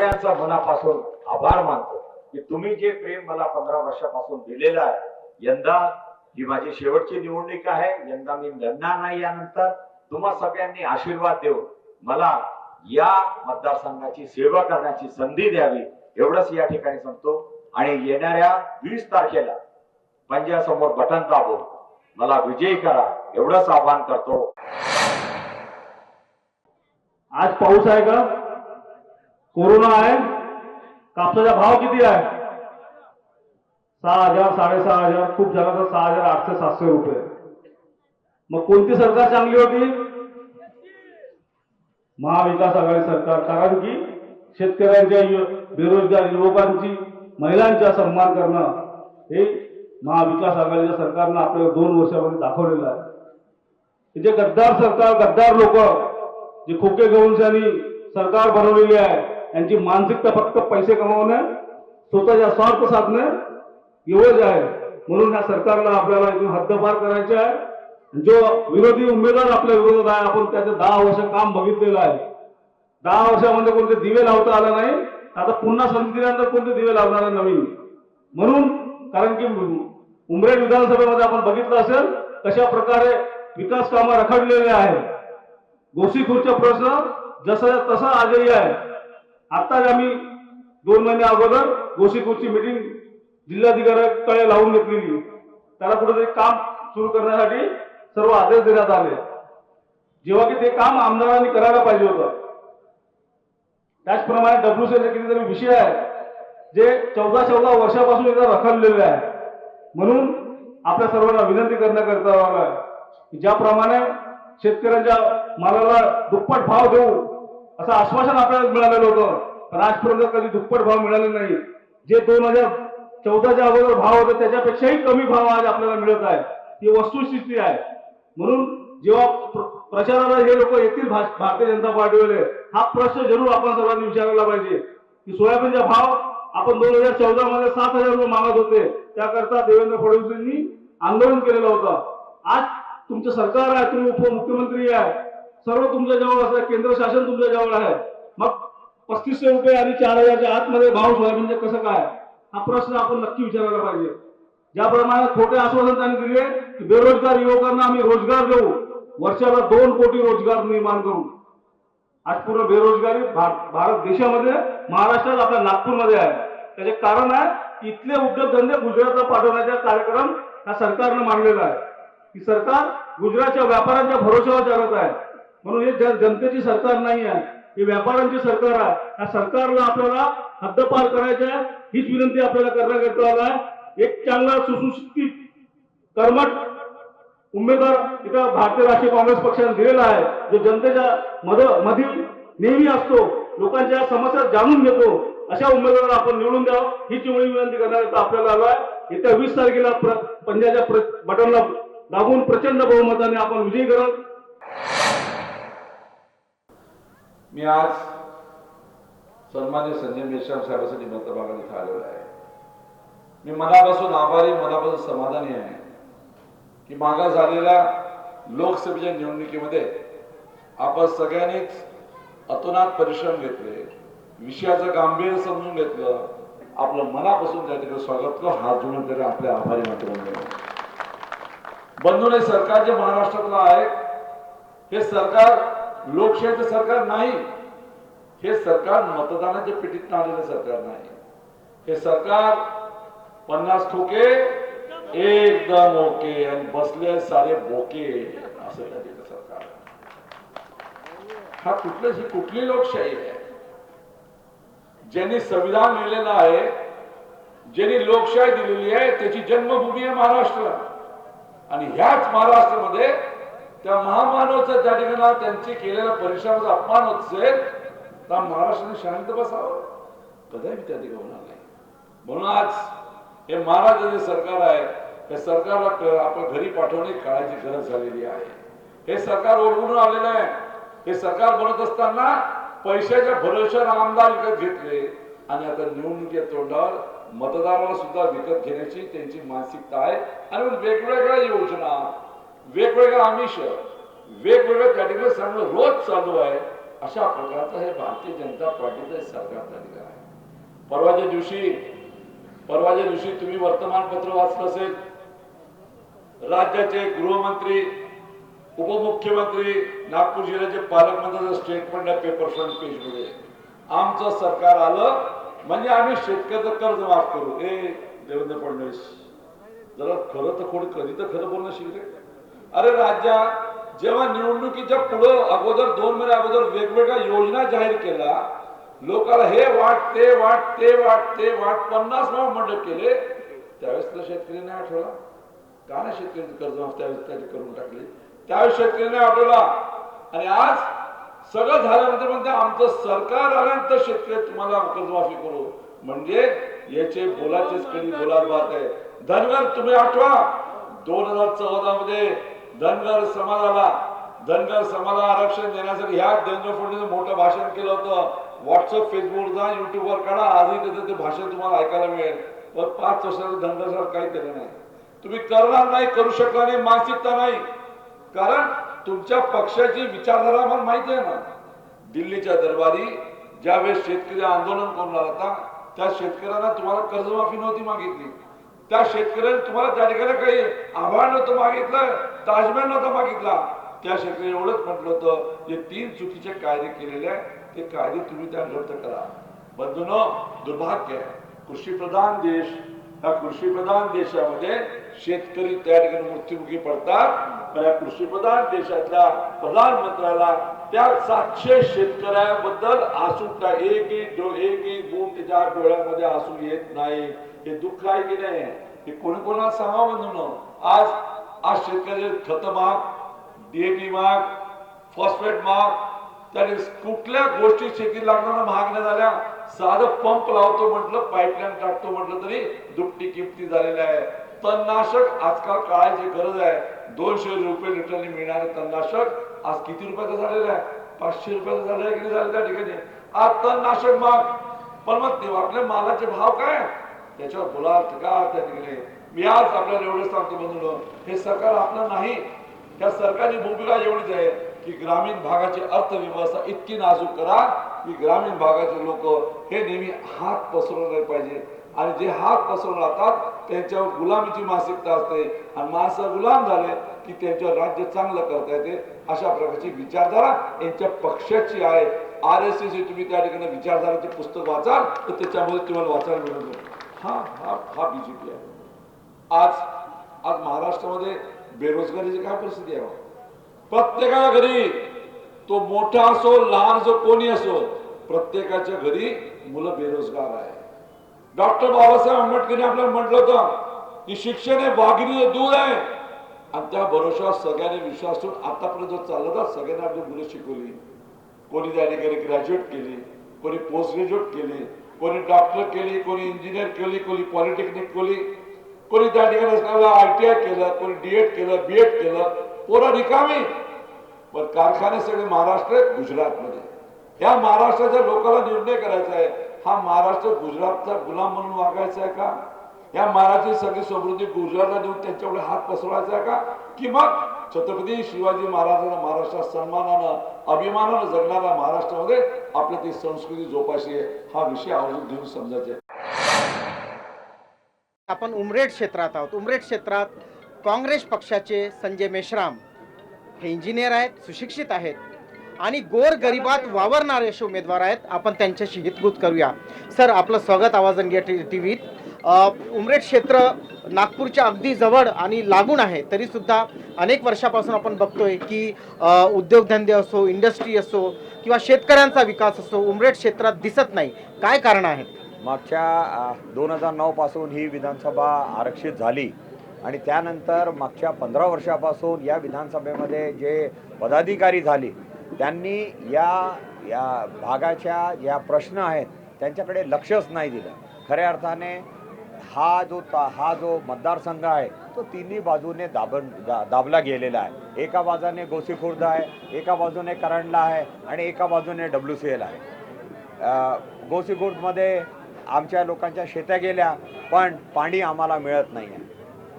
सगळ्यांचा मनापासून आभार मानतो की तुम्ही जे प्रेम मला पंधरा वर्षापासून दिलेलं आहे यंदा ही माझी शेवटची निवडणूक आहे यंदा मी लढणार नाही यानंतर तुम्हा सगळ्यांनी आशीर्वाद देऊन मला या मतदारसंघाची सेवा करण्याची संधी द्यावी एवढंच या ठिकाणी सांगतो. आणि येणाऱ्या वीस तारखेला पंजासमोर बटन दाबून मला विजयी करा एवढंच आवाहन करतो. आज पाऊस आहे का? कोरोना आहे. कापसाचा भाव किती आहे? सहा हजार साडेसहा हजार खूप झाला तर सहा हजार आठशे सातशे रुपये. मग कोणती सरकार चांगली होती? महाविकास आघाडी सरकार. कारण की शेतकऱ्यांच्या बेरोजगार युवकांची महिलांचा सन्मान करणं हे महाविकास आघाडीच्या सरकारनं आपल्याला दोन वर्षामध्ये दाखवलेलं आहे. जे गद्दार सरकार गद्दार लोक जे खोके घेऊन सरकार बनवलेली आहे यांची मानसिकता फक्त पैसे कमावणं स्वतःच्या स्वार्थ साधणे एवढंच आहे. म्हणून या सरकारला आपल्याला इथून हद्दपार करायचे आहे. जो विरोधी उमेदवार आपल्या विरोधात आहे आपण त्याचं दहा वर्ष काम बघितलेलं आहे. दहा वर्षामध्ये कोणते दिवे लावता आला नाही आता पुन्हा संधी दिल्यानंतर कोणते दिवे लावणार आहे नवीन? म्हणून कारण की उमरेड विधानसभेमध्ये आपण बघितलं असेल कशा प्रकारे विकास कामं रखडलेले आहे गोसीखुरचा प्रश्न जसा तसा आजही आहे. आताच आम्ही दोन महिने अगोदर गोसीपूरची मिटिंग जिल्हाधिकाऱ्याकडे लावून घेतलेली. त्याला कुठेतरी काम सुरू करण्यासाठी सर्व आदेश देण्यात आले. जेव्हा की ते काम आमदारांनी करायला पाहिजे होतं. त्याचप्रमाणे डब्ल्यूसीचे कितीतरी विषय आहे जे चौदा चौदा वर्षापासून एकदा रखडलेले आहे. म्हणून आपल्या सर्वांना विनंती करण्याकरता ज्याप्रमाणे शेतकऱ्यांच्या मालाला दुप्पट भाव देऊ असं आश्वासन आपल्याला मिळालेलं होतं. पण आजपर्यंत कधी दुप्पट भाव मिळाले नाही. जे दोन हजार चौदाच्या अगोदर भाव होते त्याच्यापेक्षाही कमी भाव आज आपल्याला मिळत आहे. ही वस्तुस्थिती आहे. म्हणून जेव्हा प्रचाराला हे लोक येतील भारतीय जनता पार्टीवाले हा प्रश्न जरूर आपण सर्वांनी विचारायला पाहिजे. की सोयाबीनचा भाव आपण दोन हजार चौदा मध्ये सात हजार रुपये मागत होते. त्याकरता देवेंद्र फडणवीसांनी आंदोलन केलेलं होतं. आज तुमचं सरकार आहे तुम्ही उपमुख्यमंत्री आहे. सर्व तुमच्या जवळ असं केंद्र शासन तुमच्या जवळ आहे. मग पस्तीसशे रुपये आणि चार हजारच्या आतमध्ये भाव म्हणजे कसं काय? हा प्रश्न आपण नक्की विचारायला पाहिजे. ज्याप्रमाणे खोटे आश्वासन त्यांनी दिले की बेरोजगार युवकांना आम्ही रोजगार देऊ. वर्षाला दोन कोटी रोजगार निर्माण करू. आज पूर्ण बेरोजगारी भारत देशामध्ये महाराष्ट्रात आपल्या नागपूरमध्ये आहे. त्याचे कारण आहे की इथले उद्योगधंदे गुजरातला पाठवण्याचा कार्यक्रम हा सरकारनं मांडलेला आहे. की सरकार गुजरातच्या व्यापाऱ्यांच्या भरोशावर चालत आहे. म्हणून हे जन- जनतेची सरकार नाही आहे. हे व्यापाऱ्यांची सरकार आहे. या सरकारला आपल्याला हद्दपार करायचं आहे. हीच विनंती आपल्याला करण्याकरता आला आहे. एक चांगला सुशिक्षित कर्मठ उमेदवार इथं भारतीय राष्ट्रीय काँग्रेस पक्षाने दिलेला आहे. जो जनतेच्या मध मधील नेहमी असतो लोकांच्या समस्या जाणून घेतो अशा उमेदवाराला आपण निवडून द्यावं. हीच एवढी विनंती करण्याकरता आपल्याला आलो आहे येत्या वीस तारखेला प्र, पंजाच्या प्र, बटनला दाबून प्रचंड बहुमताने आपण विजयी कराल मी आज सन्मान्य संजय मेश्राम साहेबांसाठी मतदाराला इथं आलेलो आहे. मी मनापासून आभारी मनापासून समाधानी आहे की मागा झालेल्या लोकसभेच्या निवडणुकीमध्ये आपण सगळ्यांनीच अतोनात परिश्रम घेतले विषयाचं गांभीर्य समजून घेतलं आपलं मनापासून त्या ठिकाणी स्वागत करून हात जोडून तरी आपले आभारी मात्र बंधून हे सरकार जे महाराष्ट्रातलं आहे हे सरकार लोकशाहीचं सरकार नाही. हे सरकार मतदानाच्या पिढीत आलेलं सरकार नाही. हे सरकार पन्नास ठोके एकदम ओके आणि बसले सारे बोके असं झालेलं सरकार. हा कुठलं ही कुठली लोकशाही आहे? ज्यांनी संविधान लिहिलेलं आहे ज्यांनी लोकशाही दिलेली आहे त्याची जन्मभूमी आहे महाराष्ट्र. आणि ह्याच महाराष्ट्रामध्ये त्या महामानवचा त्या ठिकाणी त्यांची केलेल्या परिश्रमाचा अपमान होत असेल तर महाराष्ट्राने शांत बसावं. कदापि त्या ठिकाणी होणार नाही. म्हणून आज हे महाराज जे सरकार आहे हे सरकारला आपण घरी पाठवणे काळाची गरज झालेली आहे. हे सरकार ओढवून आलेलं आहे. हे सरकार बनत असताना पैशाच्या भरोशावर आमदार विकत घेतले आणि आता निवडणुकीच्या तोंडावर मतदाराला सुद्धा विकत घेण्याची त्यांची मानसिकता आहे. आणि वेगवेगळ्या योजना वेगवेगळ्या आमिष वेगवेगळ्या कॅटेगरी सांगणं रोज चालू आहे अशा प्रकारचं हे भारतीय जनता पार्टीचं हे सरकार झालेलं आहे. परवाच्या दिवशी परवाच्या दिवशी तुम्ही वर्तमानपत्र वाचलं असेल राज्याचे गृहमंत्री उपमुख्यमंत्री नागपूर जिल्ह्याचे पालकमंत्र्याचं स्टेटमेंट आहे पेपर फ्रंट पेजमध्ये आमचं सरकार आलं म्हणजे आम्ही शेतकऱ्याचं कर्ज माफ करू. ए देवेंद्र फडणवीस जरा खरं तर खोड कधी तर खरं बोलणं शिकले. अरे राज्या जेव्हा निवडणुकीच्या पुढं अगोदर दोन महिने अगोदर वेगवेगळ्या योजना जाहीर केल्या लोकांना हे वाट ते वाट ते वाट ते वाट पन्नास मंडप केले त्यावेळेस तर शेतकऱ्यांनी आठवला. का नाही शेतकऱ्यांचं कर्जमाफ त्यावेळेस त्याची करून टाकली? त्यावेळेस शेतकरी आठवला. आणि आज सगळं झाल्यानंतर म्हणते आमचं सरकार आल्यानंतर शेतकरी तुम्हाला कर्जमाफी करू. म्हणजे याचे बोलाचेच कधी बोलात बात आहे. धनगर तुम्ही आठवा. दोन हजार चौदा मध्ये धनगर समाजाला धनगर समाजाला आरक्षण देण्यासाठी ह्या देवेंद्र फडणवीस मोठं भाषण केलं होतं. व्हॉट्सअप फेसबुकवर जा युट्यूबवर काढा. आजही त्याचं ते भाषण तुम्हाला ऐकायला मिळेल. पण पाच वर्षाचं धनगर काही केलं नाही. तुम्ही करणार नाही करू शकणार नाही मानसिकता नाही. कारण तुमच्या पक्षाची विचारधारा मला माहिती आहे ना. दिल्लीच्या दरबारी ज्यावेळेस शेतकरी आंदोलन करून आला होता त्या शेतकऱ्यांना तुम्हाला कर्जमाफी नव्हती मागितली. त्या शेतकऱ्यांनी तुम्हाला त्या ठिकाणी काही आव्हान नव्हतं मागितलं. ताजमहल नव्हता मागितला त्या शेतकरी एवढंच म्हटलं होतं जे तीन चुकीचे कायदे केलेले आहे ते कायदे तुम्ही त्या रद्द करा. बंधून दुर्भाग्य कृषी प्रधान देश ह्या कृषी प्रधान देशामध्ये शेतकरी त्या ठिकाणी मृत्युमुखी पडतात. पण या कृषी प्रधान देशातल्या प्रधानमंत्र्याला त्या सातशे शेतकऱ्याबद्दल आसू का एक एक एक गुण त्याच्या डोळ्यामध्ये आसू येत नाही. हे दुःख आहे की नाही? हे कोणी कोणाला सांगा म्हणून आज आज शेतकऱ्याचे खत महाग डीएपी माग फॉस्फेट महाग त्याने कुठल्या गोष्टी शेती लागणार महाग नाही झाल्या साधं पंप लावतो म्हटलं पाईपलाईन टाकतो म्हटलं तरी दुपटी किमती झालेल्या आहे तणनाशक आजकाल काळाची गरज आहे दोनशे रुपये लिटरने मिळणारे तणनाशक आज किती रुपयाचं झालेलं आहे पाचशे रुपयाचं झालं आहे किती झालं त्या ठिकाणी आज तणनाशक माग पण मग ते आपल्या मालाचे भाव काय त्याच्यावर बोला का त्या ठिकाणी मी आज आपल्याला एवढं सांगतो म्हणून हे सरकार आपलं नाही. त्या सरकारची भूमिका एवढीच आहे की ग्रामीण भागाची अर्थव्यवस्था इतकी नाजूक करा की ग्रामीण भागाचे लोक हे नेहमी हात पसरवून नाही पाहिजे. आणि जे हात पसरून राहतात त्यांच्यावर गुलामीची मानसिकता असते. आणि माणसं गुलाम झाले की त्यांच्यावर राज्य चांगलं करता येते. अशा प्रकारची विचारधारा यांच्या पक्षाची आहे. आर एस एस तुम्ही त्या ठिकाणी विचारधाराचे पुस्तक वाचाल तर त्याच्यामध्ये तुम्हाला वाचायला मिळून हा हा हा बीजेपी आहे. आज आज महाराष्ट्रामध्ये बेरोजगारीची काय परिस्थिती आहे प्रत्येकाच्या घरी तो मोठा असो लहान असो कोणी असो प्रत्येकाच्या घरी मुलं बेरोजगार आहे डॉक्टर बाबासाहेब आंबेडकरने आपल्याला म्हटलं होतं की शिक्षण हे वाघिणीचं दूर आहे. आणि त्या भरोशावर सगळ्यांनी विश्वास ठेवून आतापर्यंत जो चालला होता आपली मुलं शिकवली. कोणी त्या ठिकाणी ग्रॅज्युएट केली कोणी पोस्ट ग्रॅज्युएट केली कोणी डॉक्टर केली कोणी इंजिनियर केली कोणी पॉलिटेक्निक केली. कोणी त्या ठिकाणी आय टी आय केलं कोणी डीएड केलं बीएड केलं पोरं रिकामी. पण कारखाने सगळे महाराष्ट्र गुजरातमध्ये. या महाराष्ट्राच्या लोकांना निर्णय करायचा आहे हा महाराष्ट्र गुजरातचा गुलाम म्हणून वागायचा आहे का? या महाराष्ट्राची सगळी समृद्धी गुजरातला देऊन त्यांच्याकडे हात पसरवायचा आहे का? की मग छत्रपती शिवाजी महाराजांना महाराष्ट्रात सन्मानानं अभिमानानं जगणाऱ्या महाराष्ट्रामध्ये आपल्या ती संस्कृती जोपाशी आहे हा विषय आवर्जून घेऊन समजायचा आहे. आपण उमरेड क्षेत्रात आहोत. उमरेड क्षेत्रात काँग्रेस पक्षाचे संजय मेश्राम हे इंजिनियर आहेत सुशिक्षित आहेत आणि गोर गरिबात वावरणारे असे उमेदवार आहेत. आपण त्यांच्याशी हितगुत करूया. सर आपलं स्वागत आवाजन घ्या टी टी व्हीत उमरेड क्षेत्र नागपूरच्या अगदी जवळ आणि लागून आहे. तरीसुद्धा अनेक वर्षापासून आपण बघतोय की उद्योगधंदे असो इंडस्ट्री असो किंवा शेतकऱ्यांचा विकास असो उमरेड क्षेत्रात दिसत नाही. काय कारण आहेत? मागच्या दोन हजार नऊपासून ही विधानसभा आरक्षित झाली. आणि त्यानंतर मागच्या पंधरा वर्षापासून या विधानसभेमध्ये जे पदाधिकारी झाले त्यांनी या या भागाच्या ज्या प्रश्न आहेत त्यांच्याकडे लक्षच नाही दिलं. खऱ्या अर्थाने हा जो ता हा जो मतदारसंघ आहे तो तिन्ही बाजूने दाबन दा दाबला गेलेला आहे. एका बाजूने गोसीखुर्द आहे एका बाजूने करंडला आहे आणि एका बाजूने डब्ल्यू सी एल आहे. गोसीखुर्दमध्ये आमच्या लोकांच्या शेत्या गेल्या पण पाणी आम्हाला मिळत नाही आहे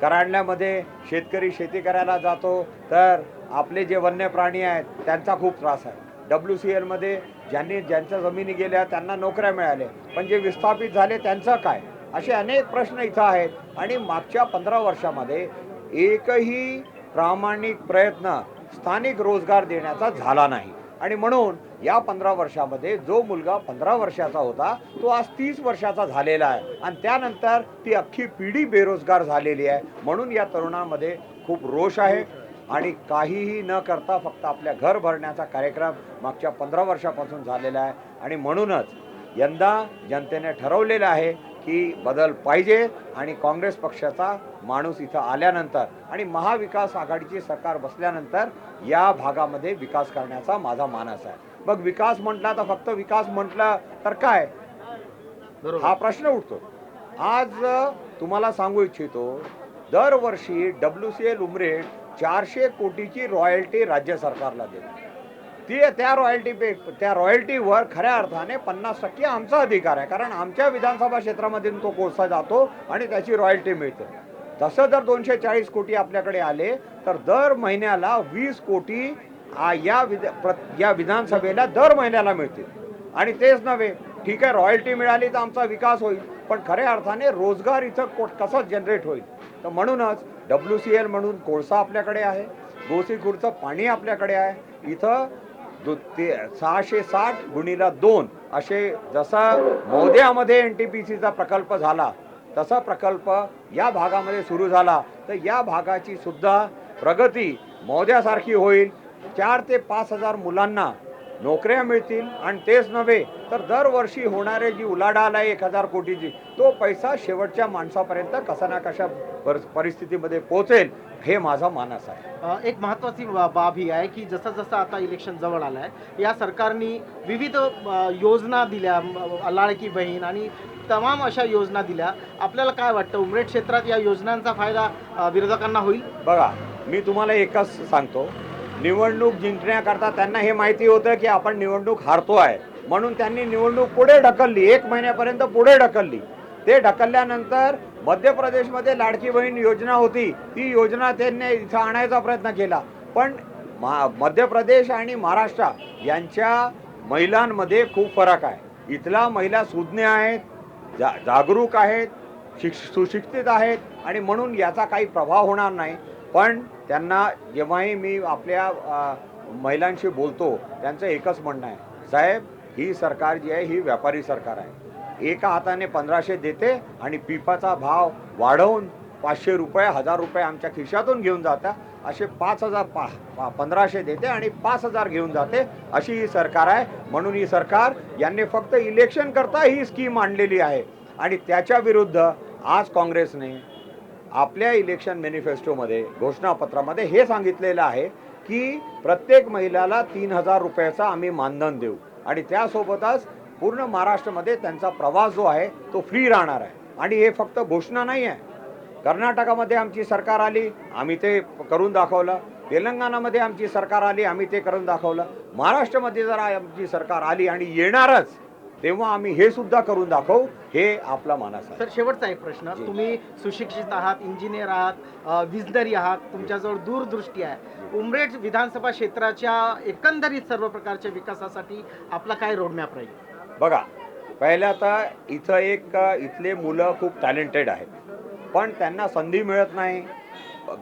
कराडल्यामध्ये शेतकरी शेती करायला जातो तर आपले जे वन्य प्राणी आहेत त्यांचा खूप त्रास आहे. डब्ल्यू सी एलमध्ये ज्यांनी ज्यांच्या जमिनी गेल्या त्यांना नोकऱ्या मिळाल्या. पण जे विस्थापित झाले त्यांचं काय? असे अनेक प्रश्न इथं आहेत. आणि मागच्या पंधरा वर्षामध्ये एकही प्रामाणिक प्रयत्न स्थानिक रोजगार देण्याचा झाला नाही. आणि म्हणून या पंधरा वर्षामध्ये जो मुलगा पंधरा वर्षाचा होता तो आज तीस वर्षाचा झालेला आहे. आणि त्यानंतर ती अख्खी पिढी बेरोजगार झालेली आहे. म्हणून या तरुणामध्ये खूप रोष आहे. आणि काहीही न करता फक्त आपल्या घर भरण्याचा कार्यक्रम मागच्या पंधरा वर्षापासून झालेला आहे. आणि म्हणूनच यंदा जनतेने ठरवलेलं आहे की बदल पाहिजे आणि काँग्रेस पक्षाचा माणूस इथं आल्यानंतर आणि महाविकास आघाडीची सरकार बसल्यानंतर या भागामध्ये विकास करण्याचा माझा मानस आहे. मग विकास म्हटला तर फक्त विकास म्हटलं तर काय? हा प्रश्न उठतो. आज तुम्हाला सांगू इच्छितो दरवर्षी डब्ल्यू सी एल उमरेड चारशे कोटीची रॉयल्टी राज्य सरकारला देते. ती त्या रॉयल्टी पे त्या रॉयल्टीवर खऱ्या अर्थाने पन्नास टक्के आमचा अधिकार आहे. कारण आमच्या विधानसभा क्षेत्रामधून तो कोळसा जातो आणि त्याची रॉयल्टी मिळते. तसं जर दोनशे चाळीस कोटी आपल्याकडे आले तर दर महिन्याला वीस कोटी या विध प्र- या विधानसभेला दर महिन्याला मिळतील. आणि तेच नव्हे ठीक आहे रॉयल्टी मिळाली तर आमचा विकास होईल पण खऱ्या अर्थाने रोजगार इथं को कसं जनरेट होईल? तर म्हणूनच डब्ल्यू सी एल म्हणून कोळसा आपल्याकडे आहे गोसीखुरचं पाणी आपल्याकडे आहे. इथं दो ते सहाशे साठ गुणीला दोन असे जसा मोद्यामध्ये एन टी पी सीचा प्रकल्प झाला तसा प्रकल्प या भागामध्ये सुरू झाला. तर या भागाची सुद्धा प्रगती मोद्यासारखी होईल. चार ते पाच हजार मुलांना नोकऱ्या मिळतील आणि तेच नव्हे तर दरवर्षी होणारे जी उलाढाल आहे एक हजार कोटीची तो पैसा शेवटच्या माणसापर्यंत कसा ना कशा पर परिस्थितीमध्ये पोहोचेल हे माझा मानस आहे. एक महत्वाची बा- बाब ही आहे की जसं जसं आता इलेक्शन जवळ आलं आहे या सरकारने विविध योजना दिल्या लाडकी बहीण आणि तमाम अशा योजना दिल्या. आपल्याला काय वाटतं उमरेड क्षेत्रात या योजनांचा फायदा विरोधकांना होईल? बघा मी तुम्हाला एकच सांगतो. निवडणूक जिंकण्याकरता त्यांना हे माहिती होतं की आपण निवडणूक हारतो आहे. म्हणून त्यांनी निवडणूक पुढे ढकलली. एक महिन्यापर्यंत पुढे ढकलली. ते ढकलल्यानंतर मध्य प्रदेशमध्ये लाडकी बहीण योजना होती. ती योजना त्यांनी इथं आणायचा प्रयत्न केला. पण मा मध्य प्रदेश आणि महाराष्ट्र यांच्या महिलांमध्ये खूप फरक आहे. इथला महिला सुज्ञ आहेत जा जागरूक आहेत शिक्ष सुशिक्षित आहेत आणि म्हणून याचा काही प्रभाव होणार नाही. पण त्यांना जेव्हाही मी आपल्या महिलांशी बोलतो त्यांचं एकच म्हणणं आहे साहेब ही सरकार जी आहे ही व्यापारी सरकार आहे. एका हाताने पंधराशे देते आणि पिपाचा भाव वाढवून पाचशे रुपये हजार रुपये आमच्या खिशातून घेऊन जाता. असे पाच हजार पा पा- पंधराशे देते आणि पाच हजार घेऊन जाते. अशी ही सरकार आहे. म्हणून ही सरकार यांनी फक्त इलेक्शन करता ही स्कीम आणलेली आहे. आणि त्याच्या विरुद्ध आज काँग्रेसने आपल्या इलेक्शन मॅनिफेस्टोमध्ये घोषणापत्रामध्ये हे सांगितलेलं आहे की प्रत्येक महिलाला तीन हजार रुपयाचा आम्ही मानधन देऊ. आणि त्यासोबतच पूर्ण महाराष्ट्रामध्ये त्यांचा प्रवास जो आहे तो फ्री राहणार आहे. आणि हे फक्त घोषणा नाही आहे. कर्नाटकामध्ये आमची सरकार आली आम्ही ते करून दाखवलं. तेलंगणामध्ये आमची सरकार आली आम्ही ते करून दाखवलं. महाराष्ट्रामध्ये जर आमची सरकार आली आणि येणारच तेव्हा आम्ही हे सुद्धा करून दाखवू. हे आपला मानस आहे. तर शेवटचा एक प्रश्न. तुम्ही सुशिक्षित आहात इंजिनियर आहात विजनरी आहात तुमच्याजवळ दूरदृष्टी आहे. उमरेड विधानसभा क्षेत्राच्या एकंदरीत सर्व प्रकारच्या विकासासाठी आपला काय रोडमॅप राहील? बघा पहिल्या तर इथं एक इथले मुलं खूप टॅलेंटेड आहेत. पण त्यांना संधी मिळत नाही.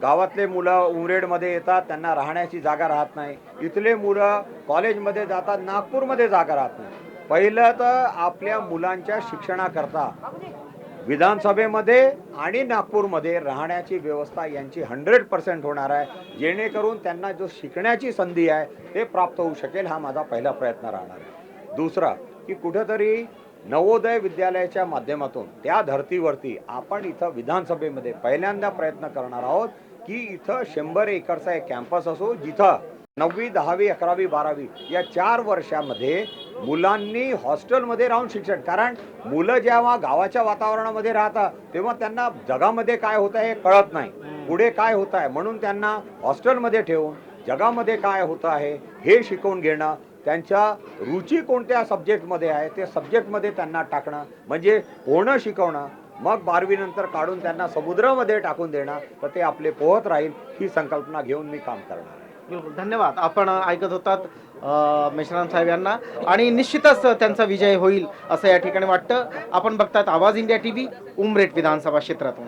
गावातले मुलं उमरेडमध्ये येतात त्यांना राहण्याची जागा राहत नाही. इथले मुलं कॉलेजमध्ये जातात नागपूरमध्ये जागा राहत नाही. पहिलं तर आपल्या मुलांच्या शिक्षणाकरता विधानसभेमध्ये आणि नागपूरमध्ये राहण्याची व्यवस्था यांची हंड्रेड पर्सेंट होणार आहे. जेणेकरून त्यांना जो शिकण्याची संधी आहे ते प्राप्त होऊ शकेल हा माझा पहिला प्रयत्न राहणार आहे. दुसरा की कुठेतरी नवोदय विद्यालयाच्या माध्यमातून त्या धर्तीवरती आपण इथं विधानसभेमध्ये पहिल्यांदा प्रयत्न करणार आहोत की इथं शंभर एकरचा एक कॅम्पस असो जिथं नववी दहावी अकरावी बारावी या चार वर्षामध्ये मुलांनी हॉस्टेलमध्ये राहून शिक्षण. कारण मुलं जेव्हा गावाच्या वातावरणामध्ये राहतात तेव्हा त्यांना जगामध्ये काय होत आहे हे कळत नाही. पुढे काय होत आहे? म्हणून त्यांना हॉस्टेलमध्ये ठेवून जगामध्ये काय होतं आहे हे शिकवून घेणं त्यांच्या रुची कोणत्या सब्जेक्टमध्ये आहे ते सब्जेक्टमध्ये त्यांना टाकणं म्हणजे पोहणं शिकवणं मग बारवीनंतर काढून त्यांना समुद्रामध्ये टाकून देणं तर ते आपले पोहत राहील ही संकल्पना घेऊन मी काम करणार. बिलकुल धन्यवाद. आपण ऐकत होतात मेश्राम साहेब यांना. आणि निश्चितच त्यांचा विजय होईल असं या ठिकाणी वाटतं. आपण बघतात आवाज इंडिया टी व्ही उमरेट विधानसभा क्षेत्रातून.